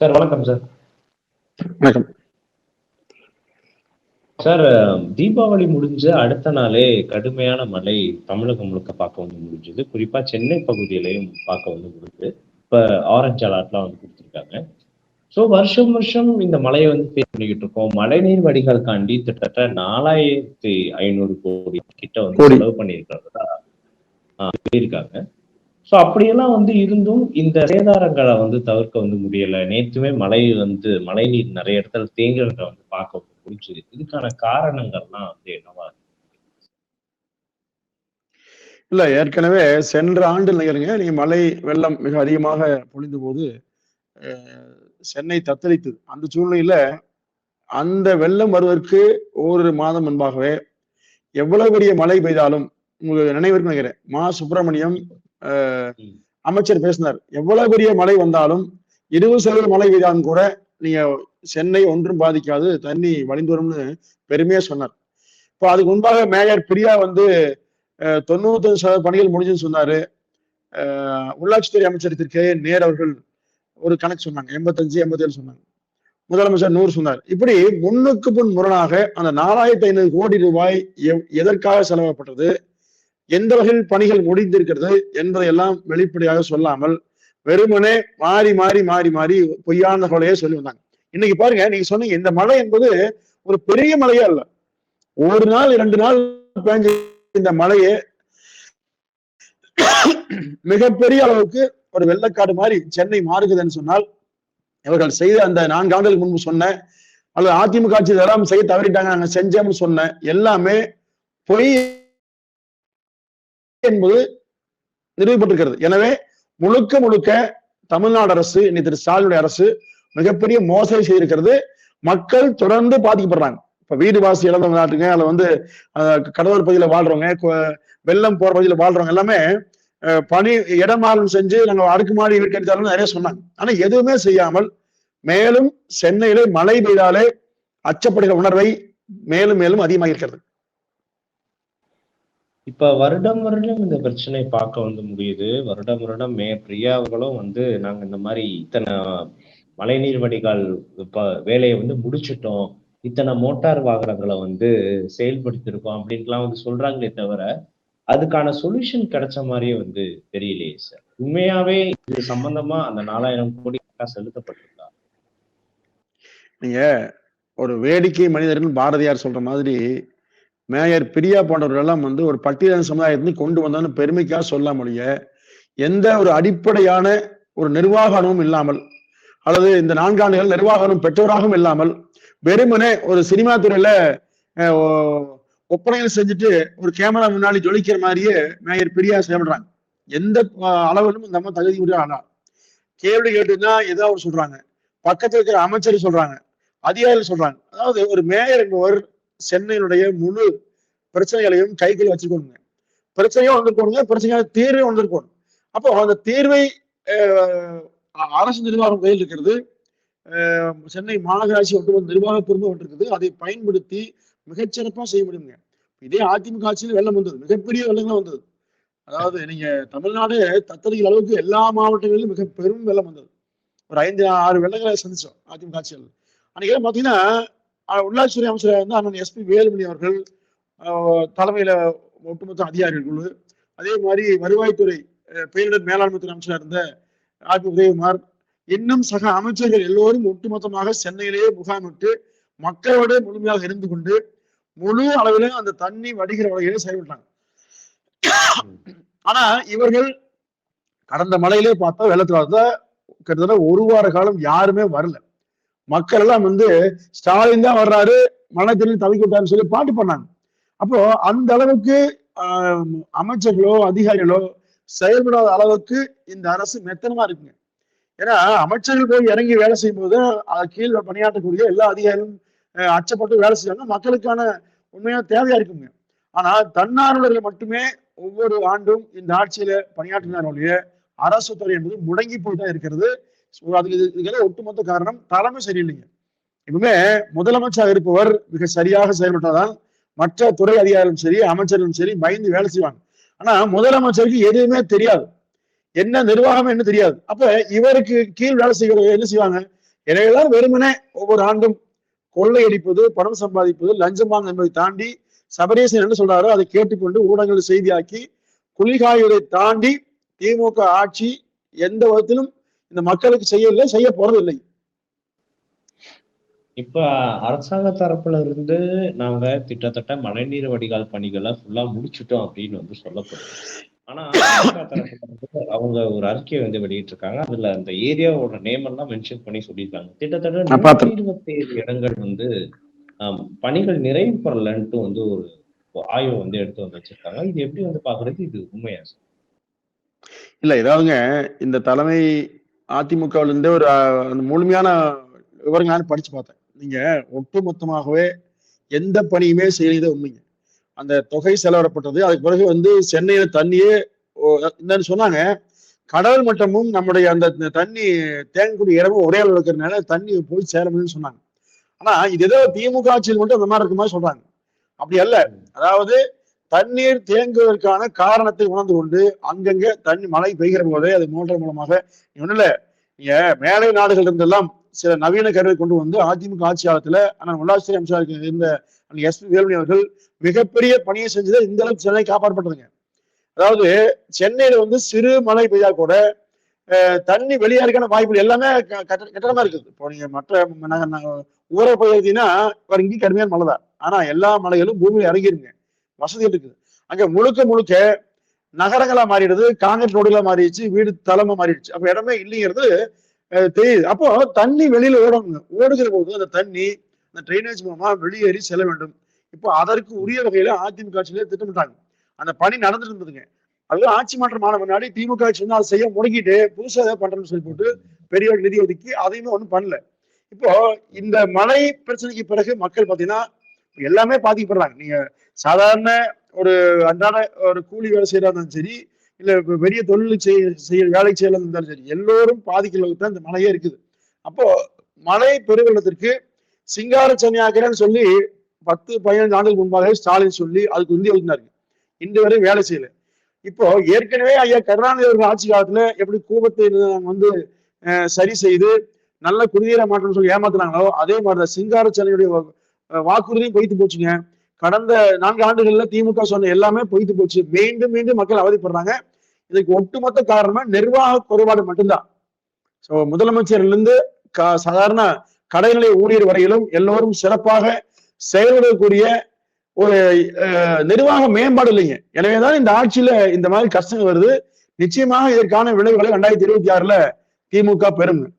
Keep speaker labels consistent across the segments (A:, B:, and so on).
A: Sir வணக்கம் sir.
B: வணக்கம்.
A: Sir Deepavali முடிஞ்ச அடுத்த நாளே கடுமையான மழை தமிழகம் முழுக்க பார்க்க வந்து முடிஞ்சது. குறிப்பா சென்னை பகுதியிலையும் பார்க்க வந்து முடிஞ்சது. இப்ப ஆரஞ்சு அலர்ட்லாம் வந்து கொடுத்துருக்காங்க. ஸோ வருஷம் வருஷம் இந்த மழையை வந்து ஃபேஸ் பண்ணிக்கிட்டு இருக்கோம். மழைநீர் வடிகால்காண்டி கிட்டத்தட்ட நாலாயிரத்தி ஐநூறு கோடி கிட்ட வந்து. செலவு பண்ணியிருக்கிறதா சொல்லியிருக்காங்க. ஸோ அப்படியெல்லாம் வந்து இருந்தும் இந்த சேதாரங்களை வந்து தவிர்க்க வந்து முடியல. நேற்றுமே மழை வந்து மழை நீர் நிறைய இடத்துல தேங்குறத வந்து பார்க்க வந்து முடிஞ்சது இதுக்கான காரணங்கள்லாம் வந்து என்னவா இருக்கு?
B: இல்ல ஏற்கனவே சென்ற ஆண்டு நிகழ்ங்க நீங்க மழை வெள்ளம் மிக அதிகமாக பொழிந்த போது சென்னை தத்தளித்தது. அந்த சூழ்நிலையில அந்த வெள்ளம் வருவதற்கு ஒரு மாதம் முன்பாகவே எவ்வளவு பெரிய மழை பெய்தாலும் உங்களுக்கு நினைவிற்கு நினைக்கிறேன் மா. சுப்பிரமணியம் அமைச்சர் பேசினார். எவ்வளவு பெரிய மழை வந்தாலும் இருபது சதவீத மழை பெய்தாலும் கூட நீங்க சென்னை ஒன்றும் பாதிக்காது தண்ணி வழிந்து வரும்னு பெருமையா சொன்னார். இப்போ அதுக்கு முன்பாக மேயர் பிரியா வந்து தொண்ணூத்தஞ்சு சதவீத பணிகள் முடிஞ்சுன்னு சொன்னாரு. உள்ளாட்சித்துறை அமைச்சர் திரு கே நேர் அவர்கள் ஒரு கணக்கு சொன்னாங்க எண்பத்தஞ்சு எண்பத்தி ஏழு சொன்னாங்க. முதலமைச்சர் நூறு சொன்னார். இப்படி முன்னுக்கு முன் முரணாக அந்த நாலாயிரத்தி ஐநூறு கோடி ரூபாய் எவ்- எதற்காக செலவிடப்பட்டது எந்த வகையில் பணிகள் முடிந்திருக்கிறது என்பதையெல்லாம் வெளிப்படையாக சொல்லாமல் வெறுமனே மாறி மாறி மாறி மாறி பொய்யான கொலையே சொல்லி வந்தாங்க. இன்னைக்கு பாருங்க நீங்க சொன்னீங்க இந்த மழை என்பது ஒரு பெரிய மழையே அல்ல. ஒரு நாள் இரண்டு நாள் பேஞ்ச இந்த மழையே மிகப்பெரிய அளவுக்கு ஒரு வெள்ளக்காடு மாதிரி சென்னை மாறுகுதுன்னு சொன்னால் இவர்கள் செய்த அந்த நான்கு ஆண்டுகள் முன்பு சொன்ன அல்லது அதிமுக ஆட்சி எல்லாம் செய்ய தவறிட்டாங்க நாங்க செஞ்சோம்னு சொன்ன எல்லாமே பொய் என்பது நிறுவப்பட்டிருக்கிறது எனவே முழுக்க முழுக்க தமிழ்நாடு அரசு இன்னைக்கு திரு ஸ்டாலினுடைய அரசு மிகப்பெரிய மோசடி செய்திருக்கிறது. மக்கள் தொடர்ந்து பாதிக்கப்படுறாங்க. இப்ப வீடு வாசி இழந்தவங்க நாட்டுங்க அதுல வந்து கடலோர் பகுதியில வாழ்றவங்க வெள்ளம் போற பகுதியில வாழ்றவங்க எல்லாமே பணி இடமாறும் செஞ்சு நாங்க அடுக்குமாடி வீடு கட்டித்தாலும் நிறைய சொன்னாங்க. ஆனா எதுவுமே செய்யாமல் மேலும் சென்னையிலே மழை பெய்தாலே அச்சப்படுகிற உணர்வை மேலும் மேலும் அதிகமாக இருக்கிறது
A: இப்ப வருடம் வருடம் இந்த பிரச்சனை பார்க்க வந்து முடியுது. வருடம் வருடம் மே பிரியா அவர்களும் வந்து நாங்க இந்த மாதிரி இத்தனை மழைநீர் வடிகால் இப்ப வேலையை வந்து முடிச்சிட்டோம். இத்தனை மோட்டார் வாகனங்களை வந்து செயல்படுத்திருக்கோம் அப்படின்ட்டுலாம் வந்து சொல்றாங்களே தவிர அதுக்கான சொல்யூஷன் கிடைச்ச மாதிரியே வந்து தெரியலையே சார் உண்மையாவே இது சம்பந்தமா அந்த நாலாயிரம் கோடி செலுத்தப்பட்டிருக்கா?
B: நீங்க ஒரு வேடிக்கை மனிதர்கள் பாரதியார் சொல்ற மாதிரி மேயர் பிரியா போன்றவர்கள் எல்லாம் வந்து ஒரு பட்டியலின சமுதாயத்திலிருந்து கொண்டு வந்தோம்னு பெருமைக்காக சொல்ல முடிய எந்த ஒரு அடிப்படையான ஒரு நிர்வாக இல்லாமல் அல்லது இந்த நான்காண்டுகள் நிர்வாக பெற்றோராகவும் இல்லாமல் வெறுமனே ஒரு சினிமா துறையில ஒப்பனைகள் செஞ்சுட்டு ஒரு கேமரா முன்னாடி ஜொலிக்கிற மாதிரியே மேயர் பிரியா செயல்படுறாங்க. எந்த அளவிலும் இந்த அம்மா தகுதி உடைய ஆனா. கேள்வி கேட்டுன்னா ஏதோ அவர் சொல்றாங்க. பக்கத்தில் இருக்கிற அமைச்சர் சொல்றாங்க. அதிகாரிகள் சொல்றாங்க. அதாவது ஒரு மேயர் என்பவர் சென்னையினுடைய முழு பிரச்சனைகளையும் கைகள் வச்சுக்கோங்க. பிரச்சனையும் வந்திருக்கணுங்க பிரச்சனையான தீர்வையும் வந்திருக்கணும். அப்போ அந்த தீர்வை அஹ், அரசு நிர்வாகம் கையில் இருக்கிறது. சென்னை மாநகராட்சி ஒட்டுமொத்த நிர்வாக பொறுப்பு இருக்குது. அதை பயன்படுத்தி மிகச்சிறப்பாக செய்ய முடியுங்க. இதே அதிமுக ஆட்சியில் வெள்ளம் வந்தது. மிகப்பெரிய வெள்ளங்கள் வந்தது. அதாவது நீங்க தமிழ்நாடு தத்தளிக்கிற அளவுக்கு எல்லா மாவட்டங்களிலும் மிக பெரும் வெள்ளம் வந்தது. ஒரு ஐந்து ஆறு வெள்ளங்களை சந்திச்சோம் அதிமுக ஆட்சியில். அன்னைக்கு பாத்தீங்கன்னா உள்ளாட்சித்துறை அமைச்சர் வந்து அண்ணன் எஸ்பி வேலுமணி அவர்கள் அஹ், தலைமையில ஒட்டுமொத்த அதிகாரிகள் குழு. அதே மாதிரி வருவாய்த்துறை பேரிடர் மேலாண்மை துறை அமைச்சராக இருந்த ஆர் பி உதயகுமார். இன்னும் சக அமைச்சர்கள் எல்லோரும் ஒட்டுமொத்தமாக சென்னையிலேயே முகாமிட்டு மக்களோட முழுமையாக இருந்து கொண்டு முழு அளவில் அந்த தண்ணி வடிகிற வகையிலே செயல்பட்டாங்க ஆனா இவர்கள் கடந்த மழையிலே பார்த்தா வெள்ளத்துல பார்த்தா கிட்டத்தட்ட ஒரு வார காலம் யாருமே வரல. மக்கள் எல்லாம் வந்து ஸ்டாலின் தான் வர்றாரு மழை தண்ணி விட்டாருன்னு சொல்லி பாட்டு பண்ணாங்க அப்போ அந்த அளவுக்கு அமைச்சர்களோ அதிகாரிகளோ செயல்படாத அளவுக்கு இந்த அரசு மெத்தனமா இருக்குங்க. ஏன்னா அமைச்சர்கள் போய் இறங்கி வேலை செய்யும் போது கீழே பணியாற்றக்கூடிய எல்லா அதிகாரிகளும் அஹ், அச்சப்பட்டு வேலை செய்யணும் மக்களுக்கான உண்மையான தேவையா இருக்குங்க. ஆனா தன்னார்வலர்கள் மட்டுமே ஒவ்வொரு ஆண்டும் இந்த ஆட்சியில பணியாற்றினாருடைய அரசு துறை என்பது முடங்கி போய் தான் இருக்கிறது. அதுக்கு இதுக்கெல்லாம் ஒட்டுமொத்த காரணம் தலைமை சரியில்லைங்க. எப்பவுமே முதலமைச்சர் இருப்பவர் மிக சரியாக செயல்பட்டாதான் மற்ற துறை அதிகாரிகளும் சரி அமைச்சர்களும் சரி பயந்து வேலை செய்வாங்க. ஆனா முதலமைச்சருக்கு எதுவுமே தெரியாது. என்ன நிர்வாகம் என்ன தெரியாது. அப்ப இவருக்கு கீழ் வேலை செய்கிறவங்க என்ன செய்வாங்க? எனவேதான் வெறுமனே ஒவ்வொரு ஆண்டும் கொள்ளையடிப்பது பணம் சம்பாதிப்பது லஞ்சம் வாங்க என்பதை தாண்டி சபரேசன் என்ன சொல்றாரோ அதை கேட்டுக்கொண்டு ஊடகங்கள் செய்தியாக்கி குளிகாயுரை தாண்டி திமுக ஆட்சி எந்த விதத்திலும் இந்த மக்களுக்கு செய்யவில்லை செய்ய போறது இல்லை
A: இப்ப அரசாங்க தரப்புல இருந்து நாங்க கிட்டத்தட்ட மழைநீர் வடிகால் பணிகளை ஃபுல்லா முடிச்சிட்டோம் அப்படின்னு வந்து சொல்லப்படுது ஆனா அவங்க ஒரு அறிக்கையை வந்து வெளியிட்டிருக்காங்க. அதுல அந்த ஏரியாவோட நேம் எல்லாம் மென்ஷன் பண்ணி சொல்லியிருக்காங்க. கிட்டத்தட்ட இருபத்தி ஏழு இடங்கள் வந்து பணிகள் நிறைவு பெறலன்ட்டு வந்து ஒரு ஆய்வு வந்து எடுத்து வந்து வச்சிருக்காங்க. இது எப்படி வந்து பாக்குறது இது உண்மையா?
B: இல்ல ஏதாவதுங்க இந்த தலைமை அதிமுகவுல இருந்து ஒரு அந்த முழுமையான விவரங்கள் நான் படிச்சு பார்த்தேன். நீங்க ஒட்டுமொத்தமாகவே எந்த பணியுமே செய்யறது உண்மைங்க. அந்த தொகை செலவிடப்பட்டது அதுக்கு பிறகு வந்து சென்னையில தண்ணியே ஓ- என்னன்னு சொன்னாங்க கடல் மட்டமும் நம்முடைய அந்த தண்ணி தேங்கக்கூடிய இடமும் ஒரே அளவு இருக்கிறதுனால தண்ணி போய் சேரணும்னு சொன்னாங்க. ஆனா இது ஏதோ திமுக ஆட்சியில் மட்டும் அந்த மாதிரி இருக்க மாதிரி சொல்றாங்க. அப்படி அல்ல. அதாவது தண்ணீர் தேங்குவதற்கான காரணத்தை உணர்ந்து கொண்டு அங்கங்க தண்ணி மழை பெய்கிற போதே அது மோட்டர் மூலமாக ஒன்றும் இல்லை நீங்க மேலை நாடுகள் இருந்தெல்லாம் சில நவீன கருவை கொண்டு வந்து அதிமுக ஆட்சியாளத்துல ஆனால் உள்ளாட்சி அமைச்சராக இருந்த எஸ் பி வேலுமணி அவர்கள் மிகப்பெரிய பணியை செஞ்சதை இந்த அளவுக்கு சென்னை காப்பாற்றப்பட்டதுங்க. அதாவது சென்னையில வந்து சிறு மழை பெய்தா கூட அஹ், தண்ணி வெளியாருக்கான வாய்ப்புகள் எல்லாமே க- கட்டணமா இருக்குது. இப்போ நீங்க மற்ற ஊரை பகுதினா இவர் இங்கே கடுமையான மழை தான் ஆனா எல்லா மலைகளும் பூமியில இறங்கிருங்க. வசதி இருக்குது. அங்க முழுக்க முழுக்க நகரங்களா மாறிடுது காங்கிரீட் ரோடுகளா மாறிடுச்சு வீடு தலைமை மாறிடுச்சு. அப்ப இடமே இல்லைங்கிறது தெரியுது. அப்போ தண்ணி வெளியில ஓடணும் ஓடுகிற போது அந்த தண்ணி அந்த ட்ரைனேஜ் மூலமா வெளியேறி செல்ல வேண்டும். இப்போ அதற்கு உரிய வகையில அதிமுக ஆட்சியிலே திட்டமிட்டாங்க. அந்த பணி நடந்துட்டு இருந்ததுங்க. அது ஆட்சி மாற்றம் ஆன முன்னாடி திமுக ஆட்சி வந்து அதை செய்ய முடக்கிட்டு புதுசாக ஏதாவது பண்றேன்னு சொல்லி போட்டு பெரிய நிதி ஒதுக்கி அதையுமே ஒன்றும் பண்ணல. இப்போ இந்த மழை பிரச்சனைக்கு பிறகு மக்கள் பார்த்தீங்கன்னா எல்லாமே பாதிக்கப்படுறாங்க நீங்க சாதாரண ஒரு அன்றாட ஒரு கூலி வேலை செய்யறா இருந்தாலும் சரி இல்ல பெரிய தொழில் செய்ய செய்ய வேலை செய்யலாம் இருந்தாலும் சரி எல்லோரும் பாதிக்கிறதுக்கு தான் இந்த மழையே இருக்குது. அப்போ மழை பெருவெள்ளத்திற்கு சிங்கார சனியாக்கிறேன்னு சொல்லி பத்து பதினைந்து ஆண்டுகள் முன்பாக ஸ்டாலின் சொல்லி அதுக்கு உந்தி எழுதினாரு இன்று வரை வேலை செய்யல. இப்போ ஏற்கனவே ஐயா கருணாநிதி அவர்கள் ஆட்சி காலத்துல எப்படி கூபத்தை வந்து அஹ், சரி செய்து நல்ல குடிநீரை மாற்றம் சொல்லி ஏமாத்துனாங்களோ அதே மாதிரிதான் சிங்கார சனியுடைய வாக்குறுதியும் பொய்த்து போச்சுங்க. கடந்த நான்கு ஆண்டுகள்ல திமுக சொன்ன எல்லாமே பொய்த்து போச்சு. மீண்டும் மீண்டும் மக்கள் அவதிப்படுறாங்க. இதுக்கு ஒட்டுமொத்த காரணமா நிர்வாக குறைபாடு மட்டும்தான். சோ முதலமைச்சர்ல இருந்து க- சாதாரண கடைநிலை ஊழியர் வரையிலும் எல்லோரும் சிறப்பாக செயல்படக்கூடிய ஒரு நிர்வாக மேம்பாடு இல்லைங்க. எனவேதான் இந்த ஆட்சியில இந்த மாதிரி கஷ்டங்கள் வருது. நிச்சயமாக இதற்கான விளைவுகளை ரெண்டாயிரத்தி இருபத்தி ஆறுல திமுக பெறும்.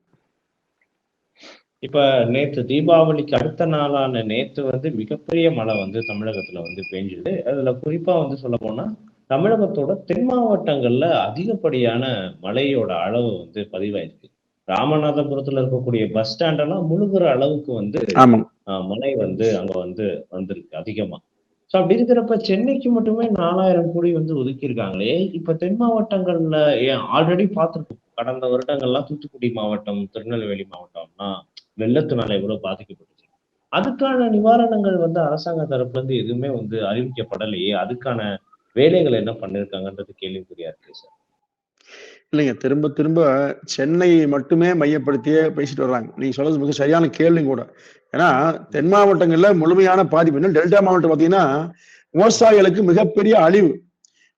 A: இப்ப நேத்து தீபாவளிக்கு அடுத்த நாளான நேத்து வந்து மிகப்பெரிய மழை வந்து தமிழகத்துல வந்து பெஞ்சுது. அதுல குறிப்பா வந்து சொல்ல போனா தமிழகத்தோட தென் மாவட்டங்கள்ல அதிகப்படியான மழையோட அளவு வந்து பதிவாயிருக்கு. ராமநாதபுரத்துல இருக்கக்கூடிய பஸ் ஸ்டாண்டெல்லாம் முழுகிற அளவுக்கு வந்து மழை வந்து அங்க வந்து வந்திருக்கு அதிகமா. ஸோ அப்படி இருக்கிறப்ப சென்னைக்கு மட்டுமே நாலாயிரம் கோடி வந்து ஒதுக்கியிருக்காங்களே. இப்ப தென் மாவட்டங்கள்ல ஏன் ஆல்ரெடி பார்த்துருக்கோம். கடந்த வருடங்கள்லாம் தூத்துக்குடி மாவட்டம் திருநெல்வேலி மாவட்டம்னா வெள்ளத்தினால எவ்வளவு பாதிக்கப்பட்டுச்சு. அதுக்கான நிவாரணங்கள் வந்து அரசாங்க தரப்புல இருந்து எதுவுமே வந்து அறிவிக்கப்படலையே. அதுக்கான வேலைகள் என்ன பண்ணிருக்காங்கன்றது கேள்விக்குறியா இருக்கு சார்.
B: இல்லைங்க திரும்ப திரும்ப சென்னையை மட்டுமே மையப்படுத்தியே பேசிட்டு வர்றாங்க. நீங்க சொல்றது மிக சரியான கேள்வி கூட. ஏன்னா தென் மாவட்டங்கள்ல முழுமையான பாதிப்பு டெல்டா மாவட்டம் பாத்தீங்கன்னா விவசாயிகளுக்கு மிகப்பெரிய அழிவு.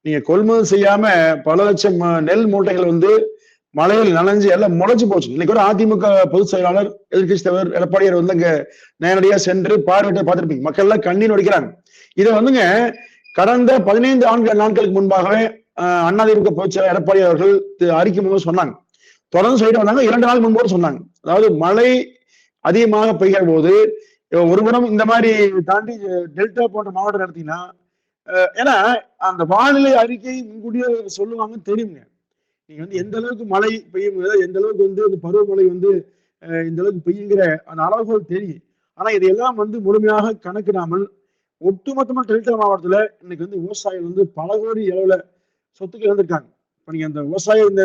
B: நீங்க கொள்முதல் செய்யாம பல லட்சம் நெல் மூட்டைகள் வந்து மழையில் நனைஞ்சு எல்லாம் முளைச்சு போச்சு. இன்னைக்கு கூட அதிமுக பொதுச் செயலாளர் எதிர்கட்சி தலைவர் எடப்பாடியார் வந்து அங்க நேரடியா சென்று பார்வையிட்டு பார்த்திருப்பீங்க. மக்கள் எல்லாம் கண்ணீர் வடிக்கிறாங்க. இதை வந்துங்க கடந்த பதினைந்து ஆண்டு நாட்களுக்கு முன்பாகவே அதிமுக பொதுச் செயலாளர் எடப்பாடி அவர்கள் அறிக்கை மூலம் சொன்னாங்க. தொடர்ந்து சொல்லிட்டு வந்தாங்க. இரண்டு நாள் முன்போடு சொன்னாங்க. அதாவது மழை அதிகமாக பெய்கிற போது ஒரு குணம் இந்த மாதிரி தாண்டி டெல்டா போன்ற மாவட்டம் எடுத்தீங்கன்னா ஏன்னா அந்த வானிலை அறிக்கை முன்கூட்டியே சொல்லுவாங்கன்னு தெரியுங்க. நீங்க வந்து எந்த அளவுக்கு மழை பெய்யும் எந்த அளவுக்கு வந்து இந்த பருவமழை வந்து இந்த அளவுக்கு பெய்யுங்கிற அந்த அளவுகள் தெரியும். ஆனா இதையெல்லாம் வந்து முழுமையாக கணக்கிடாமல் ஒட்டுமொத்தமா டெல்டா மாவட்டத்துல இன்னைக்கு வந்து விவசாயிகள் வந்து பல கோடி அளவுல சொத்துக்கள் இழந்திருக்காங்க. இப்ப நீங்க அந்த விவசாயம் இந்த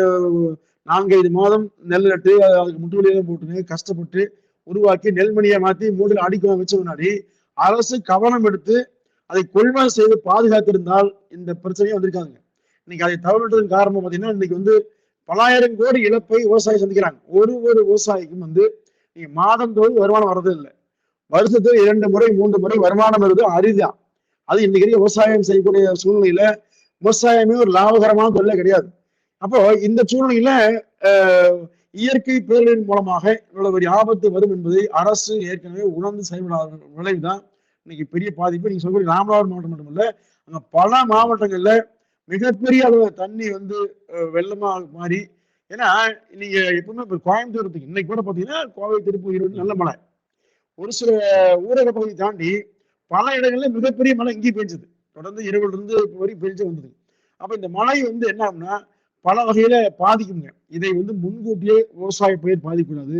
B: நான்கைந்து மாதம் நெல் நட்டு அது- அதுக்கு முட்டுவெளியெல்லாம் போட்டு கஷ்டப்பட்டு உருவாக்கி நெல்மணியை மாத்தி மூடில் அடிக்க வச்ச முன்னாடி அரசு கவனம் எடுத்து அதை கொள்முதல் செய்து பாதுகாத்திருந்தால் இந்த பிரச்சனையும் வந்திருக்காங்க இன்னைக்கு அதை தவறிட்டதன் காரணம் பார்த்தீங்கன்னா இன்னைக்கு வந்து பலாயிரம் கோடி இழப்பை விவசாயி சந்திக்கிறாங்க. ஒரு ஒரு விவசாயிக்கும் வந்து நீங்க மாதந்தோறும் வருமானம் வர்றது இல்லை. வருஷத்துக்கு இரண்டு முறை மூன்று முறை வருமானம் வருது அரிதான் அது இன்னைக்கு விவசாயம் செய்யக்கூடிய சூழ்நிலையில விவசாயமே ஒரு லாபகரமான தொழிலே கிடையாது. அப்போ இந்த சூழ்நிலையில இயற்கை பேரழிவின் மூலமாக இவ்வளவு பெரிய ஆபத்து வரும் என்பதை அரசு ஏற்கனவே உணர்ந்து செயல்படாத விளைவுதான் இன்னைக்கு பெரிய பாதிப்பு. நீங்க சொல்லக்கூடிய ராமநாதபுரம் மாவட்டம் மட்டுமல்ல அங்க பல மாவட்டங்கள்ல மிகப்பெரிய அளவு தண்ணி வந்து வெள்ளமா மாறி ஏன்னா நீங்க எப்பவுமே இப்போ கோயம்புத்தூரத்துக்கு இன்னைக்கு கூட பாத்தீங்கன்னா கோவை திருப்பூர் ஈரோடு நல்ல மழை. ஒரு சில ஊரக பகுதி தாண்டி பல இடங்கள்ல மிகப்பெரிய மழை இங்கேயும் பெஞ்சது. தொடர்ந்து இரவுல இருந்து இப்போ வரைக்கும் பெஞ்சு வந்தது. அப்ப இந்த மழை வந்து என்ன ஆகும்னா பல வகையில பாதிக்குங்க. இதை வந்து முன்கூட்டியே விவசாய பயிர் பாதிக்கூடாது.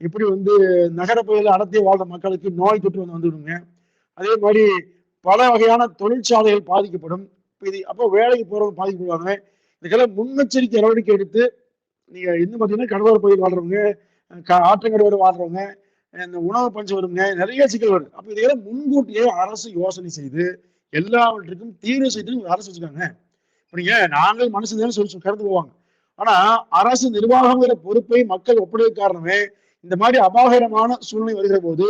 B: இப்படி வந்து நகர பகுதியில் அடர்த்தி வாழ்ற மக்களுக்கு நோய் தொற்று வந்து வந்துவிடுங்க அதே மாதிரி பல வகையான தொழிற்சாலைகள் பாதிக்கப்படும். இது அப்போ வேலைக்கு போறவங்க பாதிக்கப்படுவாங்க இதுக்கெல்லாம் முன்னெச்சரிக்கை நடவடிக்கை எடுத்து நீங்க இன்னும் பார்த்தீங்கன்னா கடலோர பகுதியில் வாழ்றவங்க க- வாழ்றவங்க இந்த உணவு பஞ்சம் வருங்க நிறைய சிக்கல் வருது. அப்ப இதையெல்லாம் முன்கூட்டியே அரசு யோசனை செய்து எல்லாவற்றுக்கும் தீர்வு செய்து அரசு வச்சுக்காங்க இப்ப நீங்க நாங்கள் மனுஷன் சொல்லி சொல்லி கடந்து போவாங்க. ஆனா அரசு நிர்வாகங்கிற பொறுப்பை மக்கள் ஒப்படைய காரணமே இந்த மாதிரி அபாகரமான சூழ்நிலை வருகிற போது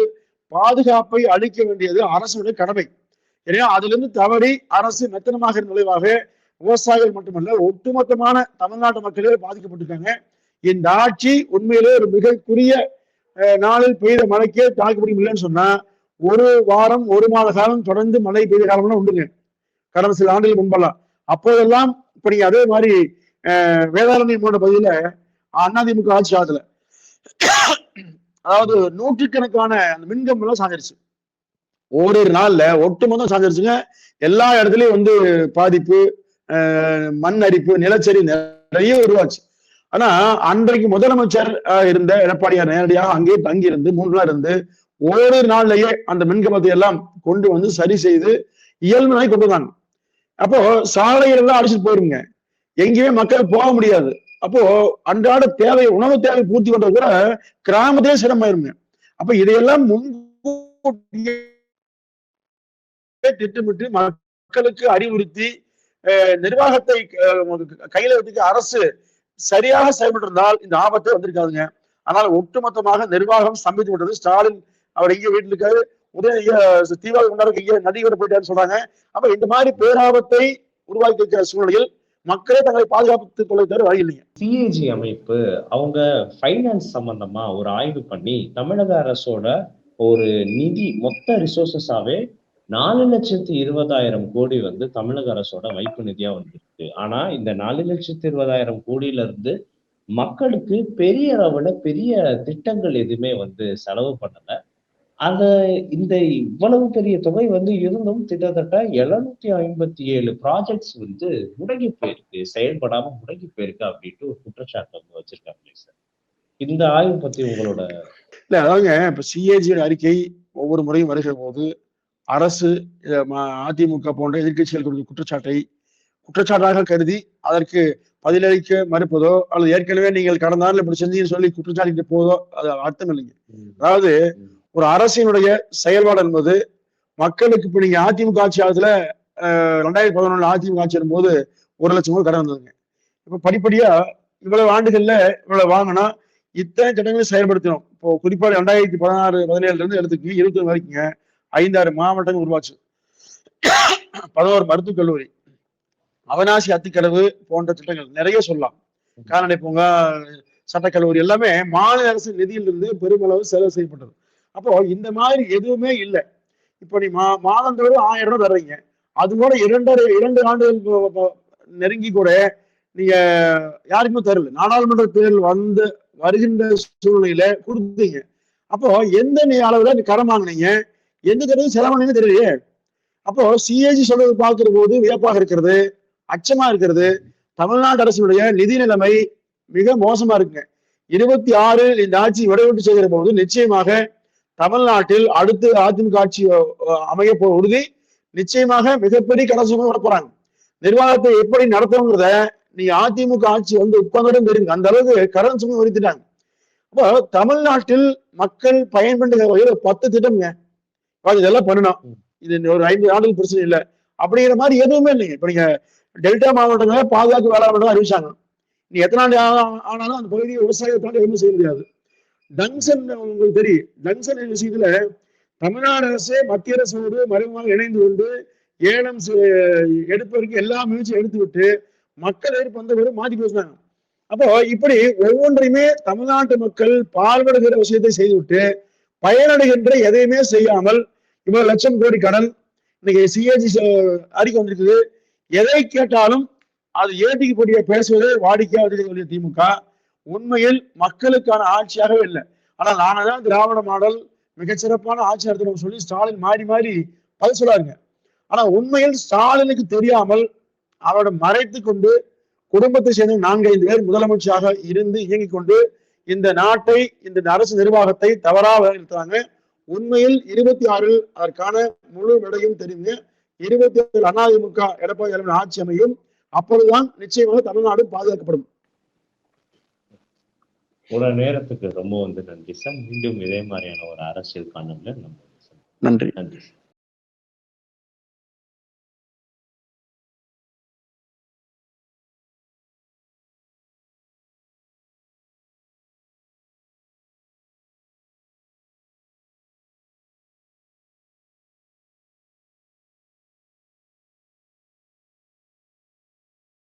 B: பாதுகாப்பை அளிக்க வேண்டியது அரசுடைய கடமை. எனவே அதுல இருந்து தவறி அரசு மெத்தனமாக நுழைவாக விவசாயிகள் மட்டுமல்ல ஒட்டுமொத்தமான தமிழ்நாட்டு மக்களே பாதிக்கப்பட்டிருக்காங்க. இந்த ஆட்சி உண்மையிலே ஒரு மிகக்குரிய நாளில் பெய்த மழைக்கே தாக்கு முடியும் இல்லைன்னு சொன்னா ஒரு வாரம் ஒரு மாத காலம் தொடர்ந்து மழை பெய்த காலம்லாம் உண்டுங்க. கடந்த சில ஆண்டுகள் முன்பெல்லாம். அப்போதெல்லாம் இப்ப நீங்க அதே மாதிரி வேதாரண்யம் போன்ற பகுதியில அதிமுக ஆட்சி ஆகல அதாவது நூற்றுக்கணக்கான அந்த மின்கம்பெல்லாம் சாஞ்சிருச்சு. ஓரிரு நாள்ல ஒட்டுமொத்தம் சாஞ்சிருச்சுங்க. எல்லா இடத்துலயும் வந்து பாதிப்பு மண் அரிப்பு நிலச்சரி நிறைய உருவாச்சு. ஆனா அன்றைக்கு முதலமைச்சர் இருந்த எடப்பாடியார் நேரடியாக அங்கேயே தங்கி இருந்து மூன்று நாள் இருந்து ஓரிரு நாள்லயே அந்த மின்கம்பத்தை எல்லாம் கொண்டு வந்து சரி செய்து இயல்பு நிலை கொண்டு வந்தாங்க. அப்போ சாலைகள் எல்லாம் அடிச்சுட்டு போயிருங்க. எங்கேயுமே மக்கள் போக முடியாது. அப்போ அன்றாட தேவை உணவு தேவை பூர்த்தி பண்றது கூட கிராமத்திலே சிரமம் சிரமமாயிருங்க. அப்ப இதையெல்லாம் முன்கூட்டியே திட்டமிட்டு மக்களுக்கு அறிவுறுத்தி நிர்வாகத்தை கையில வச்சுக்க அரசு சரியாக செயல்பட்டிருந்தால் இந்த ஆபத்தை வந்திருக்காதுங்க. ஆனால் ஒட்டுமொத்தமாக நிர்வாகம் ஸ்தம்பித்து விட்டது ஸ்டாலின் அவர் எங்கேயோ வீட்டில் இருக்காரு. உதய தீவிர கொண்டாட இங்கே நதியோட போயிட்டாருன்னு சொல்றாங்க. அப்ப இந்த மாதிரி பேராபத்தை உருவாக்கி இருக்கிற சூழ்நிலையில் மக்களே தங்களை பாதுகாப்பு கொள்ள தவிர வழி இல்லைங்க.
A: சிஏஜி அமைப்பு அவங்க ஃபைனான்ஸ் சம்பந்தமா ஒரு ஆய்வு பண்ணி தமிழக அரசோட ஒரு நிதி மொத்த ரிசோர்சஸாவே நாலு லட்சத்தி இருபதாயிரம் கோடி வந்து தமிழக அரசோட வைப்பு நிதியா வந்திருக்கு. ஆனா இந்த நாலு லட்சத்தி இருபதாயிரம் கோடியில இருந்து மக்களுக்கு பெரிய அளவுல பெரிய திட்டங்கள் எதுவுமே வந்து செலவு பண்ணல. அந்த இந்த இவ்வளவு பெரிய தொகை வந்து இருந்தும் கிட்டத்தட்ட எழுநூத்தி ஐம்பத்தி ஏழு ப்ராஜெக்ட்ஸ் வந்து முடங்கி போயிருக்கு. செயல்படாம முடங்கி போயிருக்கு அப்படின்ட்டு ஒரு குற்றச்சாட்டு வந்து வச்சிருக்காங்க சார் இந்த ஆய்வு பத்தி உங்களோட
B: இல்ல அதாங்க இப்ப சிஏஜி அறிக்கை ஒவ்வொரு முறையும் வருகிற போது அரசு அதிமுக போன்ற எதிர்க்கட்சிகள் கொடுத்த குற்றச்சாட்டை குற்றச்சாட்டாக கருதி அதற்கு பதிலளிக்க மறுப்பதோ அல்லது ஏற்கனவே நீங்கள் கடந்த ஆண்டுல இப்படி செஞ்சீங்கன்னு சொல்லி குற்றச்சாட்டிட்டு போதோ அது அர்த்தம் இல்லைங்க. அதாவது ஒரு அரசினுடைய செயல்பாடு என்பது மக்களுக்கு இப்ப நீங்க அதிமுக ஆட்சி ஆகுதுல ரெண்டாயிரத்தி பதினொன்னுல அதிமுக ஆட்சி வரும்போது ஒரு லட்சம் கோடி கடன் வந்ததுங்க. இப்ப படிப்படியா இவ்வளவு ஆண்டுகள்ல இவ்வளவு வாங்கினா இத்தனை திட்டங்களை செயல்படுத்தணும் இப்போ குறிப்பா ரெண்டாயிரத்தி பதினாறு பதினேழுல இருந்து எடுத்துக்கீங்க இருபத்தி வரைக்குங்க. ஐந்தாறு மாவட்டங்கள் உருவாச்சு. பதினோரு மருத்துவக் கல்லூரி அவனாசி அத்திக்கடவு போன்ற திட்டங்கள் நிறைய சொல்லலாம். கால்நடை பூங்கா சட்டக்கல்லூரி எல்லாமே மாநில அரசு நிதியிலிருந்து பெருமளவு செலவு செய்யப்பட்டது. அப்போ இந்த மாதிரி எதுவுமே இல்லை. இப்போ நீ மா மாதந்தோறும் ஆயிரம் ரூபாய் தர்றீங்க. அது கூட இரண்டரை இரண்டு ஆண்டுகள் நெருங்கி கூட நீங்க யாருக்குமே தரல. நாடாளுமன்ற தேர்தல் வந்து வருகின்ற சூழ்நிலையில கொடுத்தீங்க. அப்போ எந்த நீ அளவுல நீ கடன் வாங்கினீங்க? எந்த தடவை செலவானீங்க தெரியலையே. அப்போ சிஏஜி சொல்றது பார்க்கிற போது வியப்பாக இருக்கிறது அச்சமா இருக்கிறது. தமிழ்நாடு அரசினுடைய நிதி நிலைமை மிக மோசமா இருக்குங்க. இருபத்தி ஆறு இந்த ஆட்சி விடைவிட்டு செய்கிற போது நிச்சயமாக தமிழ்நாட்டில் அடுத்து அதிமுக ஆட்சி அமைய போ உறுதி. நிச்சயமாக மிகப்பெரிய கடன் சுமை வர போறாங்க. நிர்வாகத்தை எப்படி நடத்தணுங்கிறத நீ அதிமுக ஆட்சி வந்து உட்கார்ந்து தெரியுங்க அந்த அளவுக்கு கடன் சுமை உரித்துட்டாங்க அப்போ தமிழ்நாட்டில் மக்கள் பயன்படுகிற வகையில் பத்து திட்டம்ங்க. அப்ப இதெல்லாம் பண்ணணும் இது ஒரு ஐந்து ஆண்டுகள் பிரச்சனை இல்லை. அப்படிங்கிற மாதிரி எதுவுமே இல்லைங்க. இப்ப நீங்க டெல்டா மாவட்டங்கள பாதுகாப்பு வேளாண் மண்டலம் அறிவிச்சாங்க. நீ எத்தனை ஆண்டு ஆனாலும் அந்த பகுதியை விவசாயத்தால எதுவுமே செய்ய முடியாது. ஜங்ஷன் உங்களுக்கு தெரியும். ஜங்ஷன் விஷயத்துல தமிழ்நாடு அரசே மத்திய அரசோடு மறைமுகமாக இணைந்து கொண்டு ஏலம் எடுப்பதற்கு எல்லா முயற்சியும் எடுத்து விட்டு மக்கள் எதிர்ப்பு வந்த பிறகு மாத்தி பேசினாங்க. அப்போ இப்படி ஒவ்வொன்றையுமே தமிழ்நாட்டு மக்கள் பால்படுகிற விஷயத்தை செய்துவிட்டு பயனடைகின்ற எதையுமே செய்யாமல் இவ்வளவு லட்சம் கோடி கடன். இன்னைக்கு சிஏஜி அறிக்கை வந்திருக்குது. எதை கேட்டாலும் அது ஏட்டிக்கு பேசுவதே வாடிக்கையாக வச்சிருக்கக்கூடிய திமுக. உண்மையில் மக்களுக்கான ஆட்சியாகவே இல்லை. ஆனால் நானதான் திராவிட மாடல் மிகச்சிறப்பான ஆட்சி நடத்தணும் சொல்லி ஸ்டாலின் மாறி மாறி பதில் சொல்லாருங்க. ஆனா உண்மையில் ஸ்டாலினுக்கு தெரியாமல் அவரோட மறைத்து கொண்டு குடும்பத்தை சேர்ந்த நான்கைந்து பேர் முதலமைச்சராக இருந்து இயங்கிக் கொண்டு இந்த நாட்டை இந்த அரசு நிர்வாகத்தை தவறாக வழிநடத்துறாங்க உண்மையில் இருபத்தி ஆறில் அதற்கான முழு விடையும் தெரியுங்க இருபத்தி ஏழு அதிமுக எடப்பாடி தலைமையில் ஆட்சி அமையும். அப்பொழுதுதான் நிச்சயமாக தமிழ்நாடு பாதுகாக்கப்படும்.
A: ஒரு நேரத்துக்கு ரொம்ப வந்து நன்றி சார். மீண்டும் இதே மாதிரியான ஒரு அரசியல் காணொலியில் நம்ம
B: நன்றி.
A: நன்றி சார்.